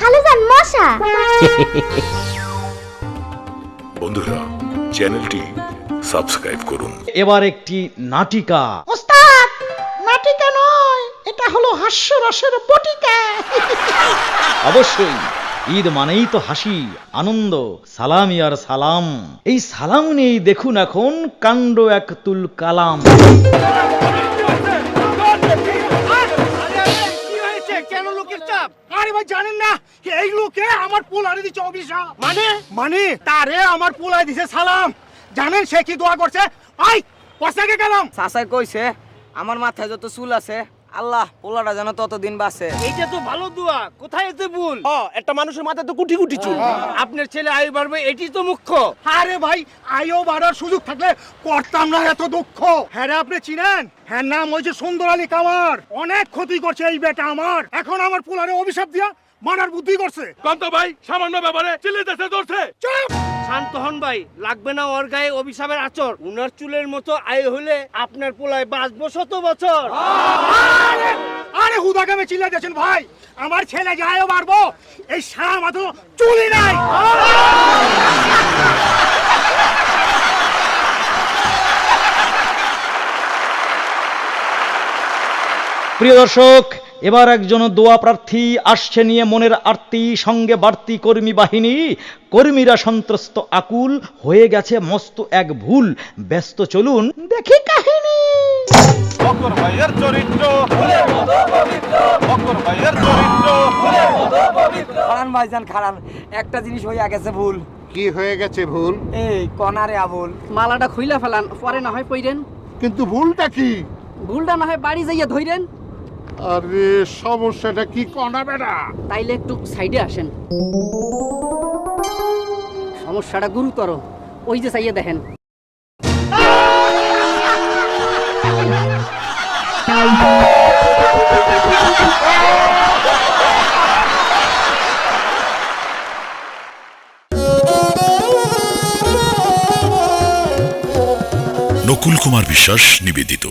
খালুজান মশা। বন্ধুরা চ্যানেলটি সাবস্ক্রাইব করুন। এবার একটি নাটিকা। ওস্তাদ নাটিকা নয় এটা হলো হাস্যরসের বটিকা অবশ্যই ঈদ মানেই তো হাসি আনন্দ সালামি আর সালাম। এই সালাম নিয়েই দেখুন এখন কাণ্ড এক তুল কালাম। ভাই জানেন না এই লোকে আমার পোল আরে দিচ্ছে অভিশাপ মানে? মানে? তারে আমার পোল আরে দিছে সালাম। জানেন সে কি দোয়া করছে? আই পয়সাকে গেলাম? চাচাই কইছে আমার মাথায় যত চুল আছে আল্লাহ পোলাটা যেন ততদিন বাঁচে। এইটা তো ভালো দোয়া। কোথায় এতে ভুল? ও একটা মানুষের মাথায় তো কোটি কোটি চুল আপনার ছেলে আয়ু বাড়বে এটি তো মুখ্য। আরে ভাই আইও বাড়ার সুযোগ থাকলে করতাম না এত দুঃখ। হ্যাঁ রে, আপনি চিনেন? হ্যাঁ নাম হয়েছে সুন্দর আলী কামার। অনেক ক্ষতি করছে এই বেটা আমার। এখন আমার পোলারে অভিশাপ দিয়া মানার বুদ্ধি করছে। কান্ত ভাই সামান্য ব্যাপারে চিলে দেশে ধরছে শান্ত হন ভাই লাগবে না ওর গায়ে অভিশাপের আচর। উনার চুলের মতো আয় হলে আপনার পোলায় বাঁচবো শত বছর। আরে আরে হুদাকামে চিল্লাই দিয়েছেন ভাই আমার ছেলে যায়ও মারবো এই সারা মাত্র চুলি নাই। প্রিয় দর্শক এবার একজন দোয়া প্রার্থী আসছে নিয়ে মনের আরতি সঙ্গে বাড়তি কর্মী বাহিনী। কর্মীরা সন্ত্রস্ত আকুল হয়ে গেছে মস্ত এক ভুল। ব্যস্ত চলুন দেখি কাহিনী। ভাইয়ের চরিত্র। অকর ভাইয়ের চরিত্র। খারান ভাইজান খারান একটা জিনিস হইয়া গেছে ভুল। কি হয়ে গেছে ভুল? এই কনারে আবুল। মালাটা খুইলা ফেলান পরে না হয় পইরেন। কিন্তু ভুলটা কি? ভুলটা না হয় বাড়ি যাইয়া ধইরেন। আরে সমস্যাটা কি কনা বেড়া? তাইলে একটু সাইডে আসেন। সমস্যাটা গুরুতর। ওই যে চাইয়ে দেখেন। নকুল কুমার বিশ্বাস নিবেদিত।